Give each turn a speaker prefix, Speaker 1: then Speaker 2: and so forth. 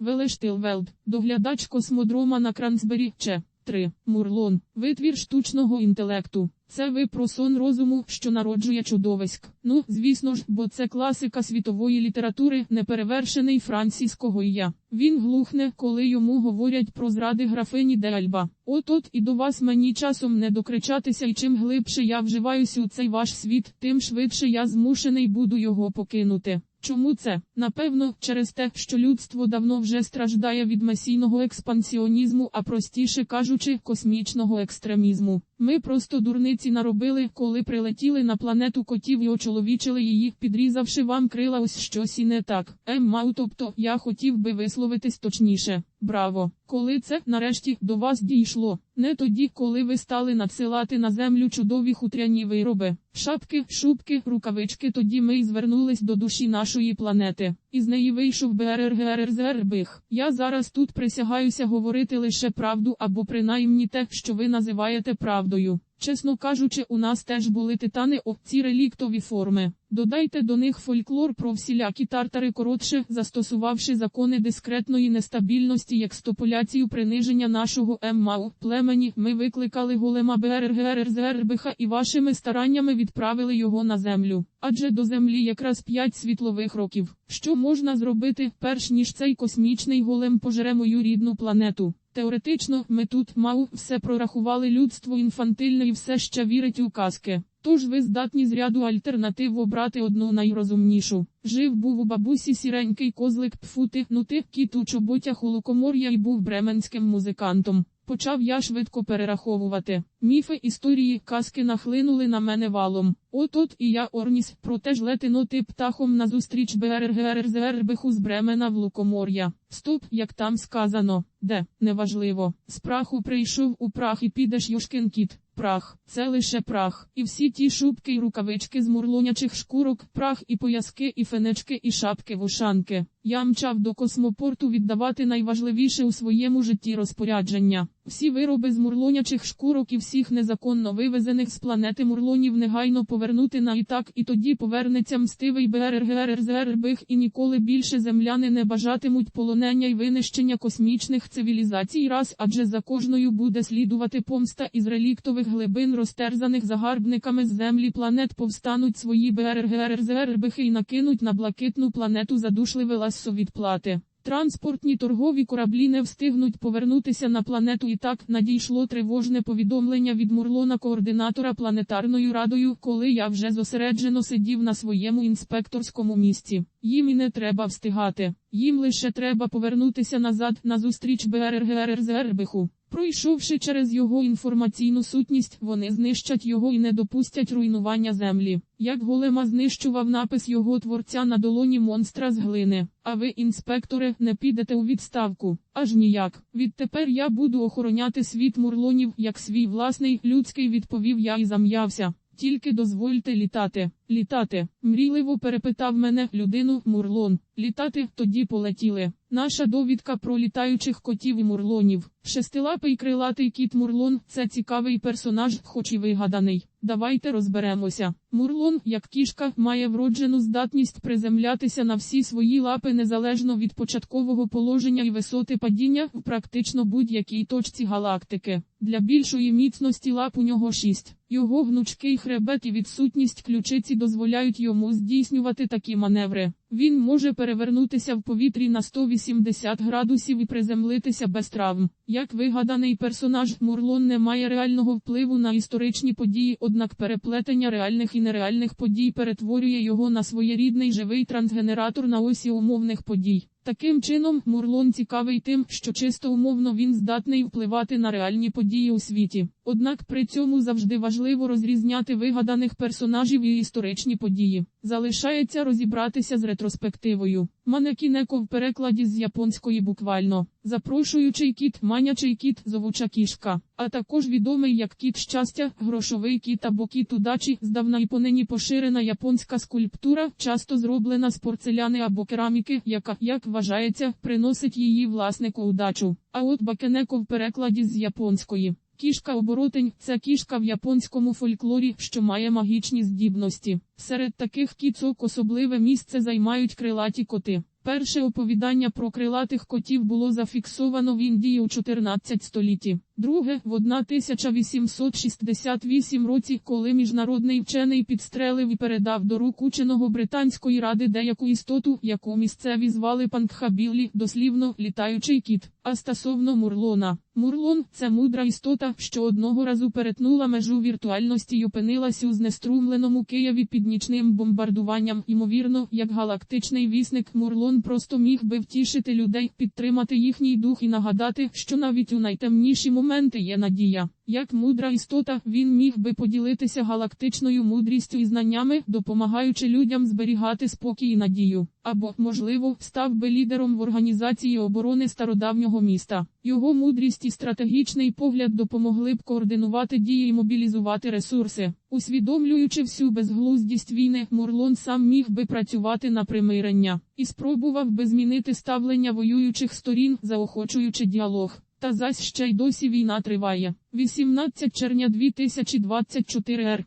Speaker 1: Велештилвелд, доглядач космодрома на Кранцбері, Ч. 3. Мурлон, витвір штучного інтелекту. Це ви про сон розуму, що народжує чудовиськ. Ну, звісно ж, бо це класика світової літератури, неперевершений франційського я. Він глухне, коли йому говорять про зради графині де Альба. От от і до вас мені часом не докричатися, і чим глибше я вживаюся у цей ваш світ, тим швидше я змушений буду його покинути. Чому це? Напевно, через те, що людство давно вже страждає від масійного експансіонізму, а простіше кажучи, космічного екстремізму. Ми просто дурниці наробили, коли прилетіли на планету котів і очоловічили її, підрізавши вам крила ось щось і не так. Еммау, тобто я хотів би висловитись точніше. Браво! Коли це нарешті до вас дійшло, не тоді, коли ви стали надсилати на землю чудові хутряні вироби, шапки, шубки, рукавички. Тоді ми й звернулись до душі нашої планети. Із неї вийшов БРРГРЗРБИХ. Я зараз тут присягаюся говорити лише правду або принаймні те, що ви називаєте правдою. Чесно кажучи, у нас теж були титани ці реліктові форми. Додайте до них фольклор про всілякі тартари коротше, застосувавши закони дискретної нестабільності як стополяцію приниження нашого ММАУ племені, ми викликали голема БРРГРЗРБХ і вашими стараннями відправили його на землю. Адже до землі якраз 5 світлових років. Що можна зробити, перш ніж цей космічний голем пожере мою рідну планету? Теоретично, ми тут мау все прорахували людство інфантильне і все ще вірить у казки. Тож ви здатні з ряду альтернатив обрати одну найрозумнішу. Жив був у бабусі сіренький козлик пфути, нути, кіт у чоботях у лукомор'я і був бременським музикантом. Почав я швидко перераховувати. Міфи історії казки нахлинули на мене валом. От от і я Орніс, проте ж летиноти птахом назустріч БРРГРЗРБХу з Бремена в Лукомор'я. Стоп, як там сказано, де, неважливо. З праху прийшов у прах і підеш Йошкин кіт. Прах, це лише прах, і всі ті шубки й рукавички з мурлонячих шкурок, прах і пояски, і фенечки, і шапки вушанки. Я мчав до космопорту віддавати найважливіше у своєму житті розпорядження. Всі вироби з мурлонячих шкурок і всіх незаконно вивезених з планети мурлонів негайно повернути на ітак, і тоді повернеться мстивий БРРГРЗРБХ і ніколи більше земляни не бажатимуть полонення й винищення космічних цивілізацій раз, адже за кожною буде слідувати помста із реліктових глибин, розтерзаних загарбниками з землі планет, повстануть свої БРРГРЗРБХ і накинуть на блакитну планету задушливе лассо відплати. Транспортні торгові кораблі не встигнуть повернутися на планету і так надійшло тривожне повідомлення від Мурлона координатора планетарною радою, коли я вже зосереджено сидів на своєму інспекторському місці. Їм і не треба встигати. Їм лише треба повернутися назад на зустріч БРРГРЗРБХу. Пройшовши через його інформаційну сутність, вони знищать його і не допустять руйнування землі. Як голема знищував напис його творця на долоні монстра з глини. А ви, інспекторе, не підете у відставку. Аж ніяк. Відтепер я буду охороняти світ мурлонів, як свій власний людський відповів я і зам'явся. Тільки дозвольте літати, літати. Мрійливо перепитав мене людину Мурлон. Літати тоді полетіли. Наша довідка про літаючих котів і мурлонів. Шестилапий крилатий кіт Мурлон це цікавий персонаж, хоч і вигаданий. Давайте розберемося. Мурлон, як кішка, має вроджену здатність приземлятися на всі свої лапи незалежно від початкового положення і висоти падіння в практично будь-якій точці галактики. Для більшої міцності лап у нього шість. Його гнучкий хребет і відсутність ключиці дозволяють йому здійснювати такі маневри. Він може перевернутися в повітрі на 180 градусів і приземлитися без травм. Як вигаданий персонаж, Мурлон не має реального впливу на історичні події, однак переплетення реальних і нереальних подій перетворює його на своєрідний живий трансгенератор на осі умовних подій. Таким чином, Мурлон цікавий тим, що чисто умовно він здатний впливати на реальні події у світі. Однак при цьому завжди важливо розрізняти вигаданих персонажів і історичні події. Залишається розібратися з ретроспективою. Манекінеко в перекладі з японської буквально. Запрошуючий кіт, манячий кіт, зовуча кішка, а також відомий як кіт щастя, грошовий кіт або кіт удачі, здавна і понині поширена японська скульптура, часто зроблена з порцеляни або кераміки, яка, як вважається, приносить її власнику удачу. А от бакенеко в перекладі з японської. Кішка оборотень це кішка в японському фольклорі, що має магічні здібності. Серед таких кіцок особливе місце займають крилаті коти. Перше оповідання про крилатих котів було зафіксовано в Індії у 14 столітті. Друге, в 1868 році, коли міжнародний вчений підстрелив і передав до рук ученого британської ради деяку істоту, яку місцеві звали Пангхабілі, дослівно літаючий кіт. А стосовно Мурлона. Мурлон це мудра істота, що одного разу перетнула межу віртуальності й опинилась у знеструмленому Києві під нічним бомбардуванням. Ймовірно, як галактичний вісник Мурлон просто міг би втішити людей, підтримати їхній дух і нагадати, що навіть у найтемніші моменти є надія. Як мудра істота, він міг би поділитися галактичною мудрістю і знаннями, допомагаючи людям зберігати спокій і надію. Або, можливо, став би лідером в організації оборони стародавнього міста. Його мудрість і стратегічний погляд допомогли б координувати дії і мобілізувати ресурси. Усвідомлюючи всю безглуздість війни, Мурлон сам міг би працювати на примирення і спробував би змінити ставлення воюючих сторін, заохочуючи діалог. Та зась ще й досі війна триває. 18 червня 2024 р.